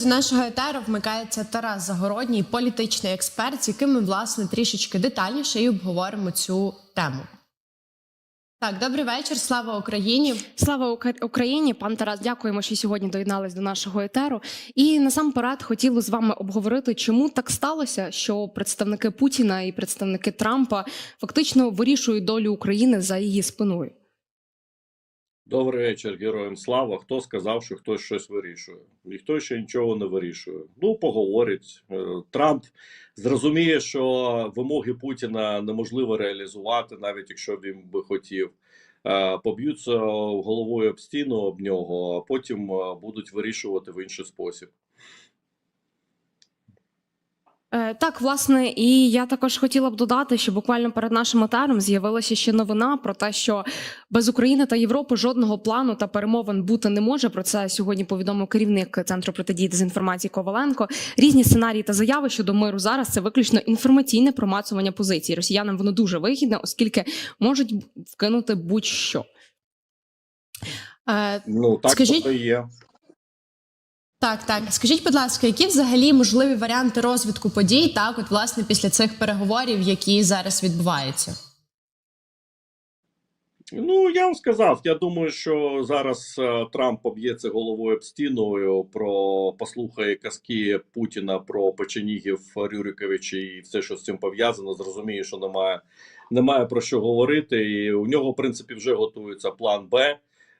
З нашого етеру вмикається Тарас Загородній, політичний експерт, з яким ми власне трішечки детальніше і обговоримо цю тему. Так, добрий вечір. Слава Україні. Слава Україні, пан Тарас. Дякуємо, що сьогодні доєднались до нашого етеру. І насамперед хотіли з вами обговорити, чому так сталося, що представники Путіна і представники Трампа фактично вирішують долю України за її спиною. Добрий вечір, героям слава. Хто сказав, що хтось щось вирішує? Ніхто ще нічого не вирішує. Ну, поговорять. Е, Трамп зрозуміє, що вимоги Путіна неможливо реалізувати, навіть якщо він би хотів. Е, Поб'ються головою об стіну об нього, а потім е, будуть вирішувати в інший спосіб. Е, Так, власне, і я також хотіла б додати, що буквально перед нашим етером з'явилася ще новина про те, що без України та Європи жодного плану та перемовин бути не може. Про це сьогодні повідомив керівник центру протидії дезінформації Коваленко. Різні сценарії та заяви щодо миру зараз це виключно інформаційне промацування позицій. Росіянам воно дуже вигідне, оскільки можуть вкинути будь-що. Е, Ну так Скажіть- то і є. Так, так. Скажіть, будь ласка, які взагалі можливі варіанти розвитку подій, так, от власне після цих переговорів, які зараз відбуваються? Ну, я вам сказав. Я думаю, що зараз е, Трамп поб'ється головою об стіною, про послухає казки Путіна про печенігів Рюриковича і все, що з цим пов'язано. Зрозуміє, що немає, немає про що говорити. І у нього, в принципі, вже готується план Б.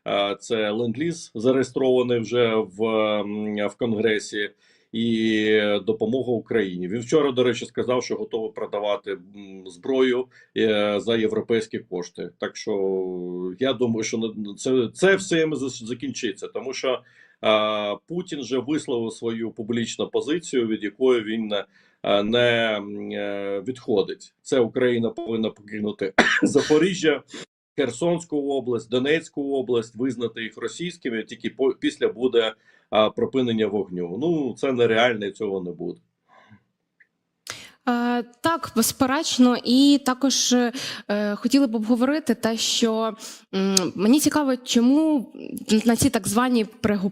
Е, Це ленд-ліз, зареєстрований вже в, в Конгресі, і допомога Україні. Він вчора, до речі, сказав, що готовий продавати зброю е, за європейські кошти. Так що я думаю, що це, це все закінчиться, тому що е, Путін вже висловив свою публічну позицію, від якої він е, не відходить. Це Україна повинна покинути Запоріжжя. Херсонську область, Донецьку область визнати їх російськими тільки після буде а, припинення вогню. Ну це нереально, і цього не буде. Е, так, безперечно, і також е, хотіли б обговорити те, що мені цікаво, чому на ці так звані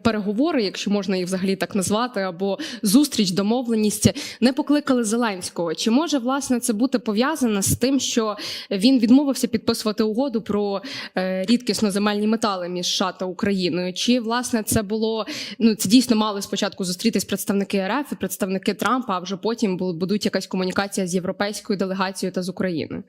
переговори, якщо можна їх взагалі так назвати, або зустріч, домовленість, не покликали Зеленського. Чи може власне це бути пов'язане з тим, що він відмовився підписувати угоду про е, рідкісно земельні метали між США та Україною? Чи власне це було ну це дійсно мали спочатку зустрітись представники РФ і представники Трампа, а вже потім бу- будуть якась комунікація з європейською делегацією та з Україною?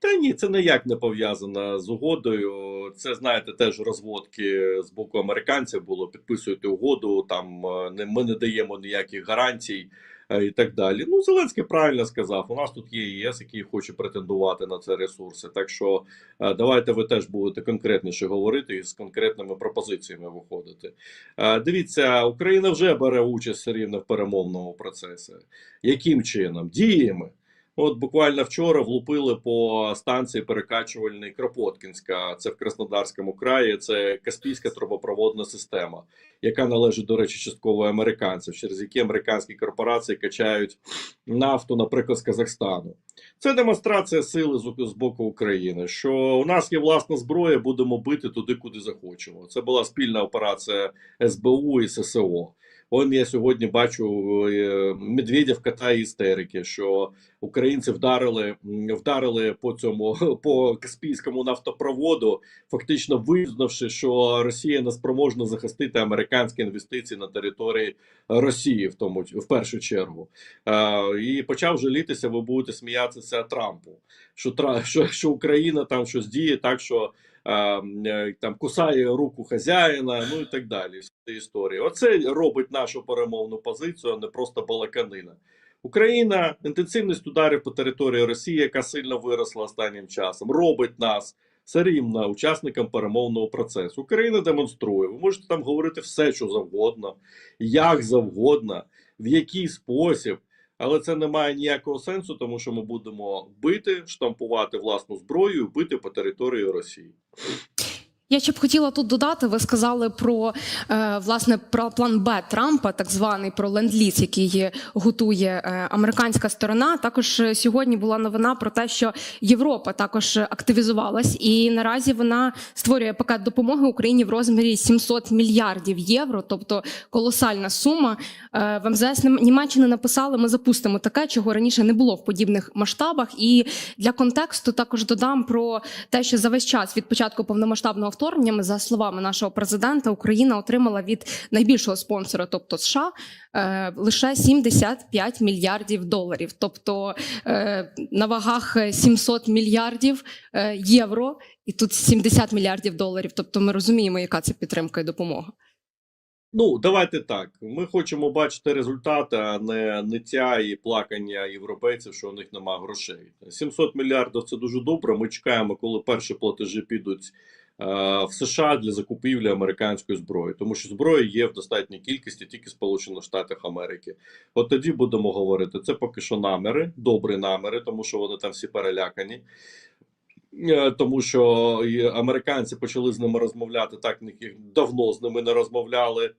Та ні, це ніяк не пов'язано з угодою. Це знаєте, теж розводки з боку американців було. Підписуйте угоду, там е, ми не даємо ніяких гарантій і так далі. Ну, Зеленський правильно сказав. У нас тут є ЄС, який хоче претендувати на це ресурси. Так що е, давайте ви теж будете конкретніше говорити і з конкретними пропозиціями виходити. Е, Дивіться, Україна вже бере участь все рівно в перемовному процесі. Яким чином? Діями. От буквально вчора влупили по станції перекачувальної Кропоткінська. Це в Краснодарському краї. Це Каспійська трубопроводна система, яка належить, до речі, частково американцям, через які американські корпорації качають нафту, наприклад, з Казахстану. Це демонстрація сили з, боку України. Що у нас є власна зброя, будемо бити туди, куди захочемо. Це була спільна операція СБУ і ССО. Он я сьогодні бачу е, Медведєв катає істерики, що українці вдарили вдарили по цьому по Каспійському нафтопроводу, фактично визнавши, що Росія не спроможна захистити американські інвестиції на території Росії, в тому в першу чергу. Е, і почав жалітися. Ви будете сміятися Трампу, що що, що Україна там щось діє так, що там кусає руку хазяїна, ну і так далі. Всі історії. Оце робить нашу перемовну позицію, а не просто балаканина. Україна інтенсивність ударів по території Росії, яка сильно виросла останнім часом, робить нас все рівно учасником перемовного процесу. Україна демонструє. Ви можете там говорити все, що завгодно, як завгодно, в який спосіб. Але це не має ніякого сенсу, тому що ми будемо бити, штампувати власну зброю, бити по території Росії. Я ще б хотіла тут додати. Ви сказали про е, власне про план Б Трампа, так званий про ленд-ліз, який готує е, американська сторона. Також сьогодні була новина про те, що Європа також активізувалась, і наразі вона створює пакет допомоги Україні в розмірі 700 мільярдів євро, тобто колосальна сума. Е, в МЗС Нім- Німеччини написали, ми запустимо таке, чого раніше не було в подібних масштабах. І для контексту також додам про те, що за весь час від початку повномасштабного вторгнення, за словами нашого президента, Україна отримала від найбільшого спонсора, тобто США, е, лише 75 мільярдів доларів. Тобто е, на вагах 700 мільярдів е, євро, і тут 70 мільярдів доларів. Тобто, ми розуміємо, яка це підтримка і допомога. Ну, давайте так. Ми хочемо бачити результати, а не ниття і плакання європейців, що у них нема грошей. 700 мільярдів це дуже добре. Ми чекаємо, коли перші платежі підуть в США для закупівлі американської зброї, тому що зброї є в достатній кількості тільки Сполучених Штатах Америки. От тоді будемо говорити. Це поки що наміри, добрі наміри, тому що вони там всі перелякані. Е, Тому що американці почали з ними розмовляти так, давно з ними не розмовляли,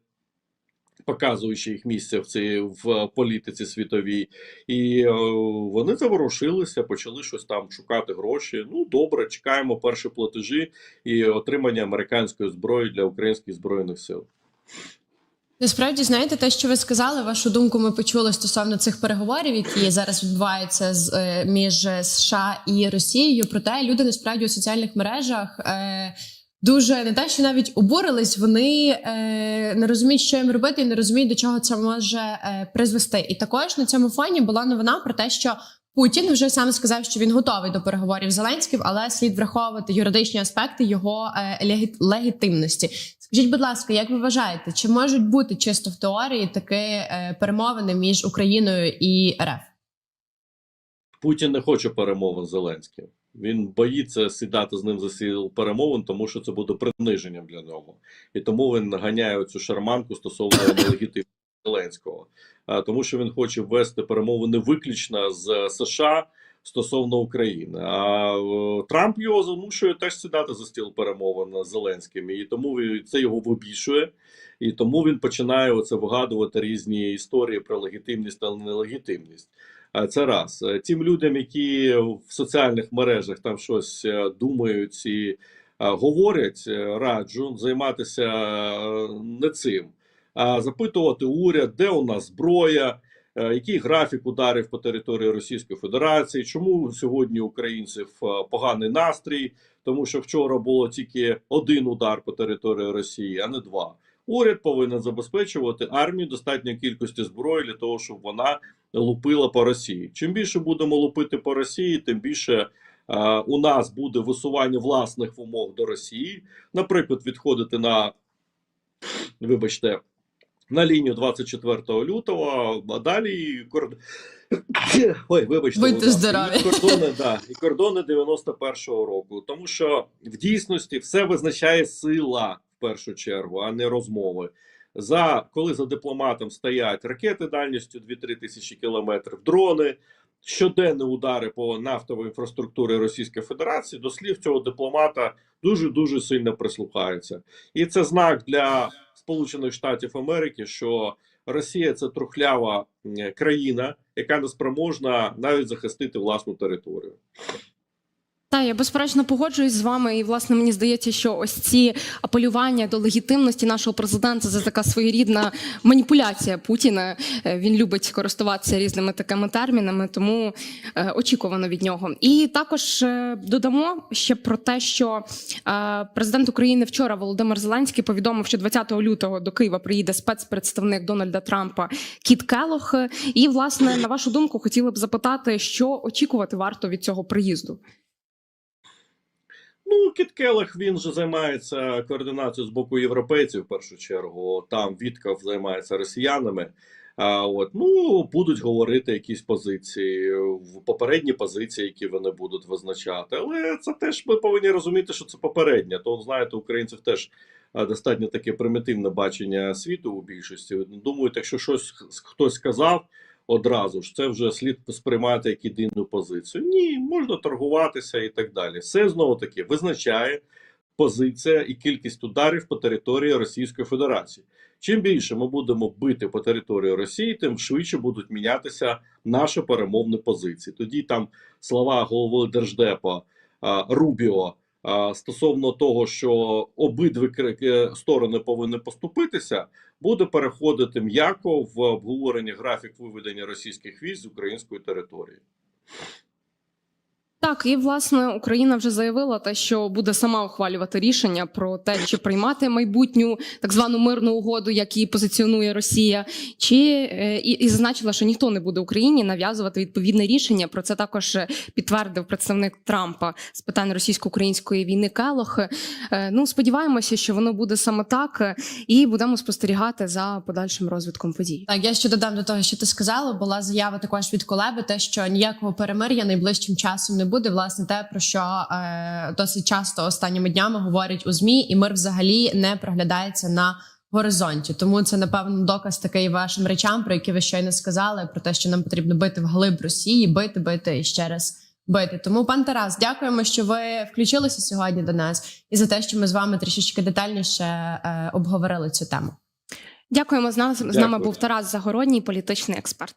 показуючи їх місце в цій в політиці світовій, і е, вони заворушилися, почали щось там шукати гроші. Ну добре, чекаємо перші платежі і отримання американської зброї для українських збройних сил. Насправді, знаєте, те, що ви сказали, вашу думку ми почули стосовно цих переговорів, які зараз відбуваються з е, між США і Росією. Проте люди насправді у соціальних мережах. Е, Дуже не те, що навіть обурились, вони е, не розуміють, що їм робити, і не розуміють, до чого це може е, призвести. І також на цьому фоні була новина про те, що Путін вже сам сказав, що він готовий до переговорів з Зеленським, але слід враховувати юридичні аспекти його е, легітимності. Скажіть, будь ласка, як ви вважаєте, чи можуть бути чисто в теорії такі е, перемовини між Україною і РФ? Путін не хоче перемовин з Зеленським. Він боїться сідати з ним за сіл перемовин, тому що це буде приниженням для нього, і тому він ганяє цю шарманку стосовно нелегітимності Зеленського, тому що він хоче ввести перемовини виключно з США стосовно України. А е, Трамп його змушує теж сідати за стіл перемовин з Зеленським, і тому це його вибішує. І тому він починає оце вигадувати різні історії про легітимність та нелегітимність. Е, Це раз. Е, Тим людям, які в соціальних мережах там щось е, думають і говорять, раджу займатися не цим, а запитувати уряд, де у нас зброя, який графік ударів по території Російської Федерації, чому сьогодні українців поганий настрій, тому що вчора було тільки один удар по території Росії, а не два. Уряд повинен забезпечувати армію достатньої кількості зброї для того, щоб вона лупила по Росії. Чим більше будемо лупити по Росії, тим більше е, у нас буде висування власних вимог до Росії, наприклад, відходити на вибачте. На лінію 24 лютого, а далі корд... Ой, вибачте, Будьте здорові. і кордони, да, і кордони 91-го року. Тому що в дійсності все визначає сила першу чергу, а не розмови. За коли за дипломатом стоять ракети дальністю 2-3 тисячі кілометрів, дрони, щоденні удари по нафтовій інфраструктурі Російської Федерації, до слів цього дипломата дуже дуже сильно прислухаються, і це знак для Сполучених Штатів Америки, що Росія це трухлява країна, яка не спроможна навіть захистити власну територію. Та я безперечно погоджуюсь з вами, і власне мені здається, що ось ці апелювання до легітимності нашого президента це така своєрідна маніпуляція Путіна. Е, Він любить користуватися різними такими термінами, тому е, очікувано від нього. І також е, додамо ще про те, що президент України вчора Володимир Зеленський повідомив, що 20 лютого до Києва приїде спецпредставник Дональда Трампа Кіт Келох. І власне на вашу думку хотіли б запитати, що очікувати варто від цього приїзду. Ну, Кіт Келех, він же займається координацією з боку європейців в першу чергу. Там Вітков займається росіянами. А от ну будуть говорити якісь позиції в попередні позиції, які вони будуть визначати. Але це теж ми повинні розуміти, що це попереднє. То знаєте, українців теж достатньо таке примітивне бачення світу у більшості. Думають, якщо щось хтось сказав одразу ж, це вже слід сприймати як єдину позицію. Ні, можна торгуватися і так далі. Все знову таки визначає позиція і кількість ударів по території Російської Федерації. Чим більше ми будемо бити по території Росії, тим швидше будуть мінятися наші перемовні позиції. Тоді там слова голови держдепа Рубіо стосовно того, що обидві е, сторони повинні поступитися, буде переходити м'яко в обговорення графік виведення російських військ з української території. Так, і власне Україна вже заявила те, що буде сама ухвалювати рішення про те, чи приймати майбутню так звану мирну угоду, як її позиціонує Росія, чи е, і, і зазначила, що ніхто не буде Україні нав'язувати відповідне рішення. Про це також е, підтвердив представник Трампа з питань російсько-української війни Келох. Е, Ну сподіваємося, що воно буде саме так, і будемо спостерігати за подальшим розвитком подій. Так, я ще додам до того, що ти сказала. Була заява також від Колеби, те, що ніякого перемир'я найближчим часом не буде. Власне, те про що е, досить часто останніми днями говорять у змі, і мир взагалі не проглядається на горизонті. Тому це напевно доказ такий вашим речам, про які ви щойно сказали, про те, що нам потрібно бити вглиб Росії, бити, бити і ще раз. Бити тому, пан Тарас, дякуємо, що ви включилися сьогодні до нас, і за те, що ми з вами трішечки детальніше е, обговорили цю тему. Дякуємо. З нами з нами Дякую. був Тарас Загородній, політичний експерт.